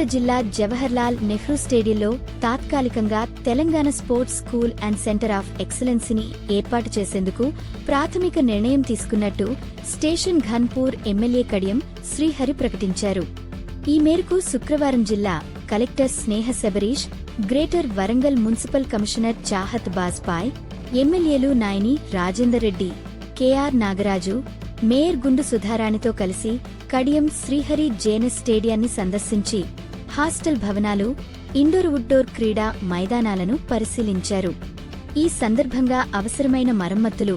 హన్మకొండ జిల్లా జవహర్లాల్ నెహ్రూ స్టేడియంలో తాత్కాలికంగా Telangana sports school and centre of ఎక్సలెన్సీని ఏర్పాటు చేసేందుకు ప్రాథమిక నిర్ణయం తీసుకున్నట్టు స్టేషన్ ఘన్పూర్ ఎమ్మెల్యే కడియం శ్రీహరి ప్రకటించారు. ఈ మేరకు శుక్రవారం జిల్లా collector Sneha Shabarish greater Warangal municipal commissioner Chahat Bajpai ఎమ్మెల్యేలు Nayini Rajender Reddy K R Nagaraju mayor Gundu సుధారాణితో కలిసి కడియం శ్రీహరి జేనస్ స్టేడియాన్ని సందర్శించి హాస్టల్ భవనాలు ఇండోర్ ఉడ్డోర్ క్రీడా మైదానాలను పరిశీలించారు. ఈ సందర్భంగా అవసరమైన మరమ్మతులు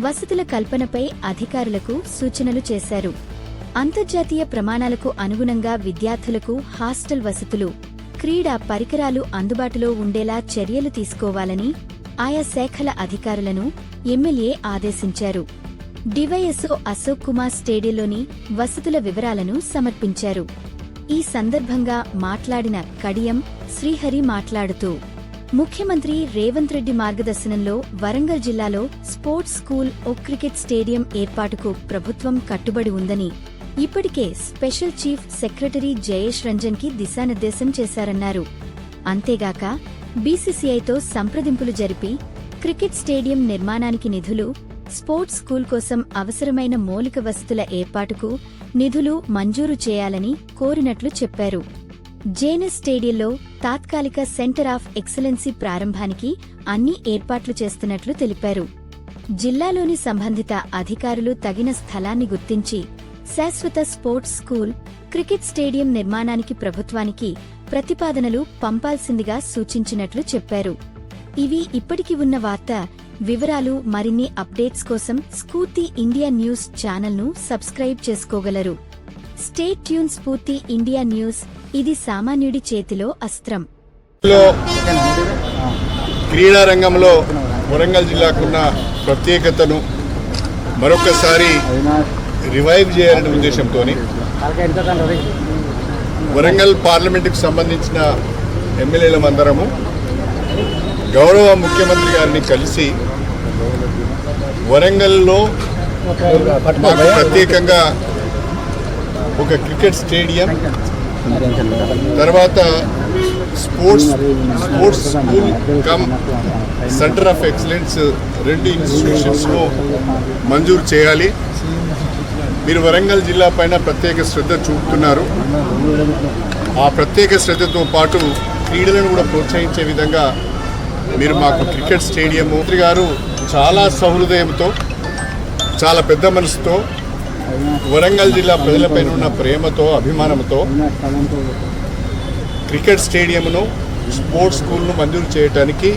వసతుల కల్పనపై అధికారులకు సూచనలు చేశారు. అంతర్జాతీయ ప్రమాణాలకు అనుగుణంగా విద్యార్థులకు హాస్టల్ వసతులు క్రీడా పరికరాలు అందుబాటులో ఉండేలా చర్యలు తీసుకోవాలని ఆయా శాఖల అధికారులను ఎమ్మెల్యే ఆదేశించారు. డివైఎస్ఓ అశోక్ కుమార్ స్టేడియంలోని వసతుల వివరాలను సమర్పించారు. ఈ సందర్భంగా మాట్లాడిన కడియం శ్రీహరి మాట్లాడుతూ ముఖ్యమంత్రి రేవంత్ రెడ్డి మార్గదర్శనంలో వరంగల్ జిల్లాలో స్పోర్ట్స్ స్కూల్ ఓ క్రికెట్ స్టేడియం ఏర్పాటుకు ప్రభుత్వం కట్టుబడి ఉందని ఇప్పటికే స్పెషల్ చీఫ్ సెక్రటరీ జయేష్ రంజన్కి దిశానిర్దేశం చేశారన్నారు. అంతేగాక బీసీసీఐతో సంప్రదింపులు జరిపి క్రికెట్ స్టేడియం నిర్మాణానికి నిధులు స్పోర్ట్స్ స్కూల్ కోసం అవసరమైన మౌలిక వసతుల ఏర్పాటుకు నిధులు మంజూరు చేయాలని కోరినట్లు చెప్పారు. జేఎన్ఎస్ స్టేడియంలో తాత్కాలిక సెంటర్ ఆఫ్ ఎక్సలెన్సీ ప్రారంభానికి అన్ని ఏర్పాట్లు చేస్తున్నట్లు తెలిపారు. జిల్లాలోని సంబంధిత అధికారులు తగిన స్థలాన్ని గుర్తించి శాశ్వత స్పోర్ట్స్ స్కూల్ క్రికెట్ స్టేడియం నిర్మాణానికి ప్రభుత్వానికి ప్రతిపాదనలు పంపాల్సిందిగా సూచించినట్లు చెప్పారు. ఇవి ఇప్పటికి ఉన్న వార్త వివరాలు మరిన్ని అప్డేట్స్ కోసం స్ఫూర్తి ఇండియా న్యూస్ ఛానల్ను సబ్స్క్రైబ్ చేసుకోగలరు. Stay tuned Sphoorthi India news ఇది సామాన్యుడి చేతిలో అస్త్రం. లో వరంగల్ జిల్లాకున్న ప్రత్యేకతను మరొకసారి రివైవ్ చేయాలనే ఉద్దేశంతో వరంగల్ పార్లమెంటుకు సంబంధించిన ఎమ్మెల్యేలమందరము గౌరవ ముఖ్యమంత్రి గారిని కలిసి వరంగల్లో మాకు ప్రత్యేకంగా ఒక క్రికెట్ స్టేడియం తర్వాత sports sports school cum centre of excellence రెండు ఇన్స్టిట్యూషన్స్ను మంజూరు చేయాలి. మీరు వరంగల్ జిల్లా పైన ప్రత్యేక శ్రద్ధ చూపుతున్నారు. ఆ ప్రత్యేక శ్రద్ధతో పాటు క్రీడలను కూడా ప్రోత్సహించే విధంగా మీరు మాకు క్రికెట్ స్టేడియం మంత్రి గారు చాలా సహృదయంతో చాలా పెద్ద మనసుతో వరంగల్ జిల్లా ప్రజలపైన ఉన్న ప్రేమతో అభిమానంతో క్రికెట్ స్టేడియంను స్పోర్ట్స్ స్కూల్ను మంజూరు చేయటానికి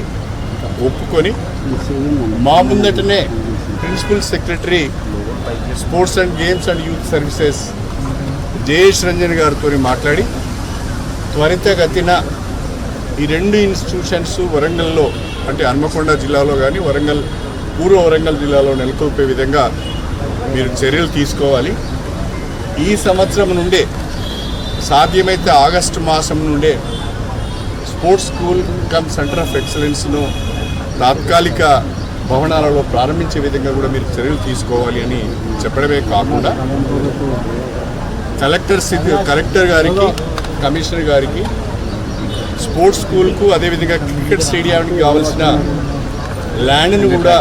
ఒప్పుకొని మా ముందటనే principal secretary sports and games and youth services Jayesh Ranjan గారితో మాట్లాడి త్వరితగతిన ఈ రెండు ఇన్స్టిట్యూషన్స్ వరంగల్లో అంటే హన్మకొండ జిల్లాలో కానీ వరంగల్ పూర్వ వరంగల్ జిల్లాలో నెలకొల్పే విధంగా మీరు చర్యలు తీసుకోవాలి. ఈ సంవత్సరం నుండే సాధ్యమైతే ఆగస్టు మాసం నుండే sports school cum centre of ఎక్సలెన్స్ను తాత్కాలిక భవనాలలో ప్రారంభించే విధంగా కూడా మీరు చర్యలు తీసుకోవాలి అని చెప్పడమే కాకుండా కలెక్టర్ సిద్ధి కలెక్టర్ గారికి కమిషనర్ గారికి స్పోర్ట్స్ స్కూల్కు అదేవిధంగా క్రికెట్ స్టేడియానికి కావాల్సిన ల్యాండ్ను కూడా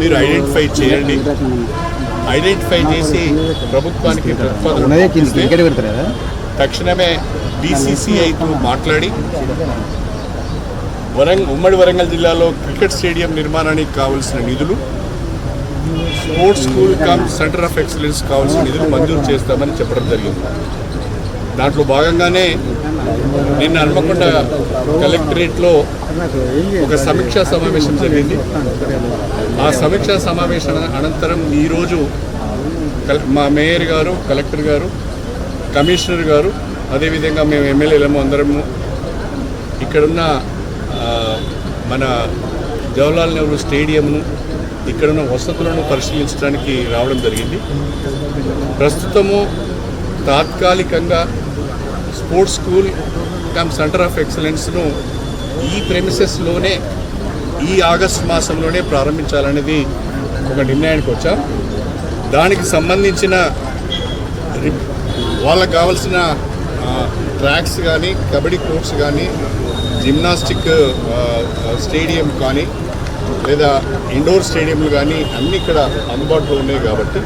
మీరు ఐడెంటిఫై చేయండి. ఐడెంటిఫై చేసి ప్రభుత్వానికి తక్షణమే బీసీసీఐతో మాట్లాడి వరంగ ఉమ్మడి వరంగల్ జిల్లాలో క్రికెట్ స్టేడియం నిర్మాణానికి కావలసిన నిధులు sports school cum centre of excellence కావాల్సిన నిధులు మంజూరు చేస్తామని చెప్పడం జరిగింది. దాంట్లో భాగంగానే నిన్న హన్మకొండ కలెక్టరేట్లో ఒక సమీక్షా సమావేశం జరిగింది. ఆ సమీక్షా సమావేశం అనంతరం ఈరోజు కల- మా మేయర్ గారు కలెక్టర్ గారు కమిషనర్ గారు అదేవిధంగా మేము ఎమ్మెల్యేలము అందరము ఇక్కడున్న మన జవహర్లాల్ నెహ్రూ స్టేడియంను ఇక్కడున్న వసతులను పరిశీలించడానికి రావడం జరిగింది. ప్రస్తుతము తాత్కాలికంగా sports school cum centre of ఎక్సలెన్స్ను ఈ ప్రెమిసెస్లోనే ఈ ఆగస్ట్ మాసంలోనే ప్రారంభించాలనేది ఒక నిర్ణయానికి వచ్చాం. దానికి సంబంధించిన రి- వాళ్ళకి కావాల్సిన ట్రాక్స్ కానీ కబడ్డీ కోర్ట్స్ కానీ జిమ్నాస్టిక్ స్టేడియం కానీ లేదా ఇండోర్ స్టేడియంలు కానీ అన్నీ ఇక్కడ అందుబాటులో ఉన్నాయి కాబట్టి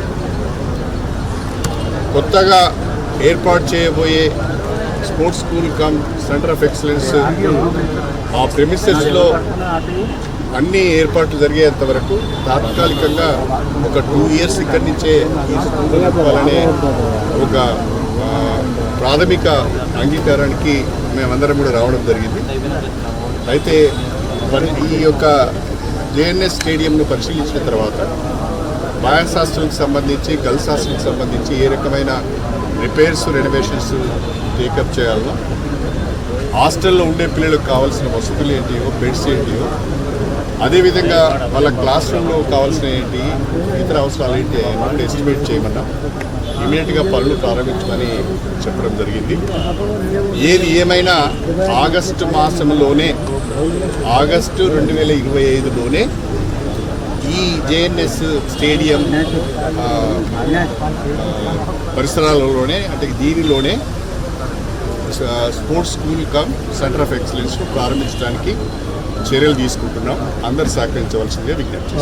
కొత్తగా ఏర్పాటు చేయబోయే sports school cum centre of excellence. ఆ ప్రెమిసెస్లో అన్ని ఏర్పాట్లు జరిగేంత వరకు తాత్కాలికంగా ఒక టూ ఇయర్స్ ఇక్కడి నుంచే ఈ స్కూల్ నడపాలనే ఒక ప్రాథమిక అంగీకారానికి మేమందరం కూడా రావడం జరిగింది. అయితే మరి ఈ యొక్క జేఎన్ఎస్ స్టేడియంను పరిశీలించిన తర్వాత బాయస్ హాస్టల్కి సంబంధించి గర్ల్స్ హాస్టల్కి సంబంధించి ఏ రకమైన రిపేర్స్ రెనోవేషన్స్ టేకప్ చేయాలన్నా. హాస్టల్లో ఉండే పిల్లలకు కావాల్సిన వసతులు ఏంటివో బెడ్స్ ఏంటివో అదేవిధంగా వాళ్ళ క్లాస్ రూమ్లో కావాల్సిన ఏంటి? ఇతర అవసరాలు ఏంటి? అని ఎస్టిమేట్ చేయమన్నా. ఇమీడియట్గా పనులు ప్రారంభించమని చెప్పడం జరిగింది. ఏది ఏమైనా ఆగస్టు మాసంలోనే ఆగస్టు రెండు వేల ఇరవై ఐదులోనే ఈ జేఎన్ఎస్ స్టేడియం పరిసరాలలోనే అంటే దీనిలోనే sports school cum centre of excellence ప్రారంభించడానికి చర్యలు తీసుకుంటున్నాం. అందరు సహకరించవలసిందే విజ్ఞప్తి